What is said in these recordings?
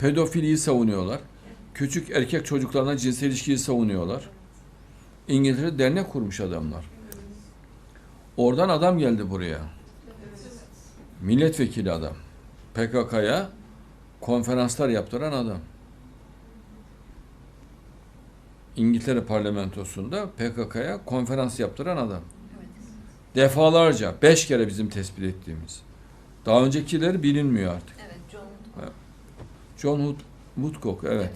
Pedofiliyi savunuyorlar. Küçük erkek çocuklarına cinsel ilişkiyi savunuyorlar. İngiltere dernek kurmuş adamlar. Oradan adam geldi buraya. Milletvekili adam. PKK'ya konferanslar yaptıran adam. İngiltere parlamentosunda PKK'ya konferans yaptıran adam. Defalarca, beş kere bizim tespit ettiğimiz. Daha öncekileri bilinmiyor artık. John Wood, Woodcock, evet.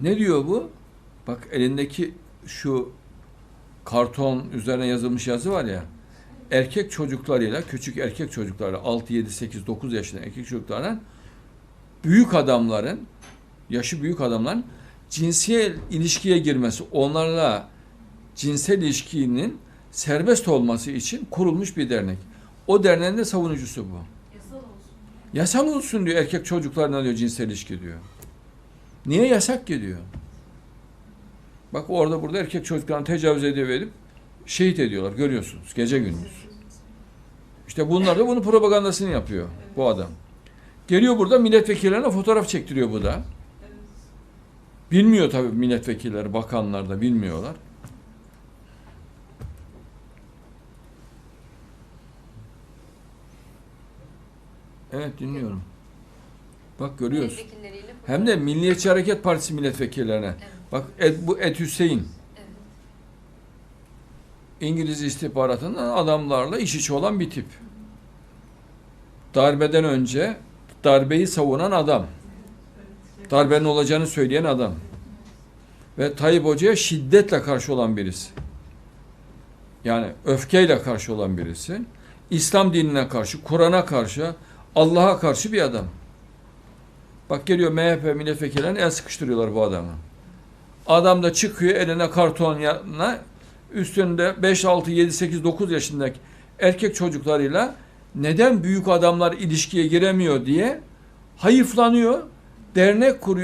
Ne diyor bu? Bak elindeki şu karton üzerine yazılmış yazı var ya. Erkek çocuklarıyla, küçük erkek çocuklarla 6, 7, 8, 9 yaşında erkek çocuklarla büyük adamların, yaşı büyük adamların cinsel ilişkiye girmesi, onlarla cinsel ilişkinin serbest olması için kurulmuş bir dernek. O derneğin de savunucusu bu. Yasal olsun. Diyor erkek çocuklarına diyor cinsel ilişki diyor. Niye yasak ki diyor. Bak orada burada erkek çocuklarına tecavüz ediyor verip şehit ediyorlar görüyorsunuz gece gündüz. İşte bunlar da bunun propagandasını yapıyor bu adam. Geliyor burada milletvekillerine fotoğraf çektiriyor bu da. Bilmiyor tabii milletvekilleri, bakanlar da bilmiyorlar. Evet dinliyorum. Bak görüyoruz. Hem de Milliyetçi Hareket Partisi milletvekillerine. Evet. Bak Ed, bu Ed Hüseyin. Evet. İngiliz istihbaratından adamlarla iş içi olan bir tip. Darbeden önce darbeyi savunan adam. Darbenin olacağını söyleyen adam. Ve Tayyip Hoca'ya şiddetle karşı olan birisi. Yani öfkeyle karşı olan birisi. İslam dinine karşı, Kur'an'a karşı, Allah'a karşı bir adam. Bak geliyor MHP milletvekillerine el sıkıştırıyorlar bu adamı. Adam da çıkıyor eline karton yanına üstünde 5, 6, 7, 8, 9 yaşındaki erkek çocuklarıyla neden büyük adamlar ilişkiye giremiyor diye hayıflanıyor, dernek kuruyor.